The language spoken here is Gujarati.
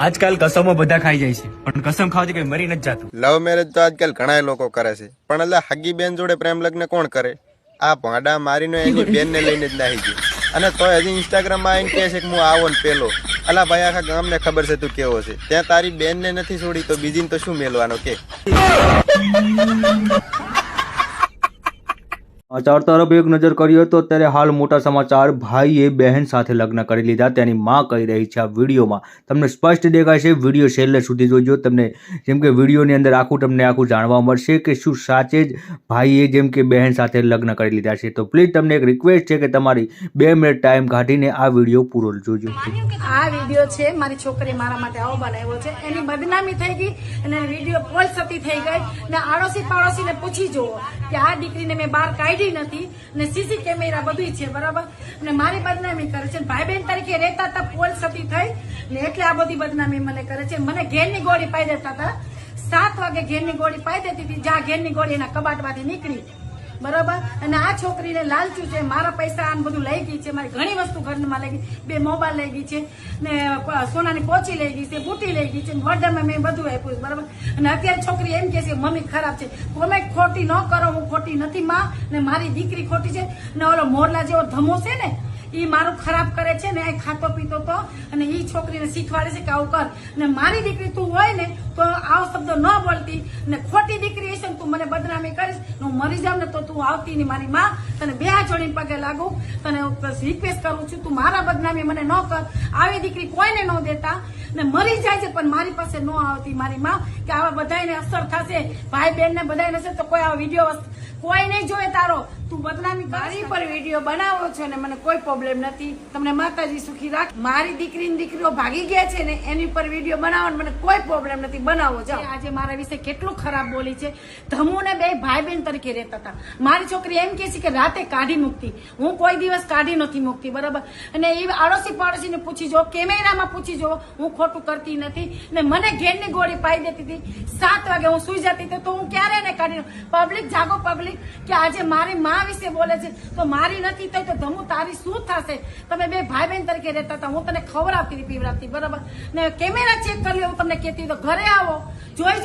આજકાલ કસમો બધા ખાઈ જાય છે. પણ કસમ ખાવાથી કઈ મરી નથી જતું. લવ મેરેજ તો આજકાલ ઘણા લોકો કરે છે. પણ એટલે હગી બેન જોડે પ્રેમ લગ્ન કોણ કરે? આ ભાંડા મારીને એની બેન ને લઈને જ નાહી ગઈ અને તો હજી ઇન્સ્ટાગ્રામમાં આવીને કહે છે કે હું આવો ને પેલો. અલા ભાઈ આખા ગામને ખબર છે તું કેવો છે? ત્યાં તારી બેન ને નથી છોડી તો બીજીને તો શું મેલવાનો કે? સમાચાર તરફ એક નજર કરીએ તો અત્યારે હાલ મોટા સમાચાર ભાઈએ બહેન સાથે લગ્ન કરી લીધા, તેની માં કહી રહી છે આ વિડીયોમાં. તમને સ્પષ્ટ દેખાય છે, વીડિયો છેલ્લે સુધી જોજો. તમને જેમ કે વિડીયોની અંદર આખું તમને આખું જાણવા મળશે કે શું સાચે જ ભાઈએ જેમ કે બહેન સાથે લગ્ન કરી લીધા છે. તો પ્લીઝ તમને એક રિક્વેસ્ટ છે કે તમારી બે મિનિટ ટાઈમ કાઢીને આ વીડિયો પૂરો જોજો. આ વીડિયો છે? મારી છોકરી મારા માટે આવો બનાવ્યો છે. એની બદનામી થઈ ગઈ અને વીડિયો પોલ થઈ ગઈ. ને આડોશી પાડોશીને પૂછી જુઓ કે આ દીકરીને મેં બહાર કાઢી નથી ને સીસી કેમેરા બધું છે, બરાબર? ને મારી બદનામી કરે છે ભાઈ બહેન તરીકે રહેતા હતા, પોલ સતી થઈ. ને એટલે આ બધી બદનામી મને કરે છે. મને ઘેરની ગોળી પાઈ દેતા હતા. સાત વાગે ઘેરની ગોળી પાઈ દેતી હતી. જ્યાં ઘેરની ગોળી એના કબાટમાંથી નીકળી. બરાબર? અને આ છોકરીને લાલચું છે, મારા પૈસા આને બધું લઈ ગઈ છે, મારી ઘણી વસ્તુ ઘરમાં લઈ ગઈ બે મોબાઈલ લઈ ગઈ છે, ને સોનાની પોચી લઈ ગઈ છે, બુટી લઈ ગઈ છે વડરમાં મેં બધું આપ્યું છે, બરાબર? અને અત્યારે છોકરી એમ કે છે, મમ્મી ખરાબ છે. તમે ખોટી ન કરો, હું ખોટી નથી, માં. ને મારી દીકરી ખોટી છે, ને ઓલો મોરલા જેવો ધમો છે ને એ મારું ખરાબ કરે છે ને એ ખાતો પીતો તો, અને એ છોકરીને શીખવાડે છે કે આવું કર. ને મારી દીકરી તું હોય ને, તો આવો શબ્દ ન બોલતી ને ખોટી દીકરી હશે ને તું મને બદનામી કરીશ હું મરી જાઉં ને તો તું આવતી ની મારી માં. તને બે જોડીને પગે લાગુ. તને રિક્વેસ્ટ કરું છું, તું મારા બદનામી મને ન કર. આવી દીકરી કોઈને ન દેતા ને મરી જાય છે પણ મારી પાસે ન આવતી મારી માં કે આવા બધાને અસર થશે. ભાઈ બહેનને બધાને હશે તો કોઈ આવા વીડિયો કોઈ નહીં જોવે તારો. તું બદનામી મારી પર વીડિયો બનાવો છો ને મને કોઈ પ્રોબ્લેમ નથી. તમને માતાજી સુખી રાખ. મારી દીકરી દીકરીઓ ભાગી ગયા છે ને એની પર વીડિયો બનાવો મને કોઈ પ્રોબ્લેમ નથી. બનાવો, જાઓ. આજે મારા વિશે કેટલું ખરાબ બોલી છે. ધમુ ને બે ભાઈ બહેન તરીકે રહેતા હતા. મારી છોકરી એમ કે છે કે રાતે કાઢી મૂકતી. હું કોઈ દિવસ કાઢી નથી મૂકતી, બરાબર? અને એ આડોશી પાડોશીને પૂછી જો, કેમેરામાં પૂછી જો, હું ખોટું કરતી નથી. ને મને ઘેરની ગોળી પાઈ દેતી હતી. સાત વાગે હું સુઈ જતી હતી તો હું ક્યારે એને કાઢી પબ્લિક જાગો પબ્લિક કે આજે મારી માં વિશે બોલે છે, તો મારી નથી થઈ તો ધમુ તારી શું થશે? તમે બે ભાઈ બહેન તરીકે રહેતા હતા, હું તને ખવડાવતી પીવડાવતી, બરાબર? ને કેમેરા ચેક કરી લે, હું તમને કહેતી તો ઘરે આવો, જોઈ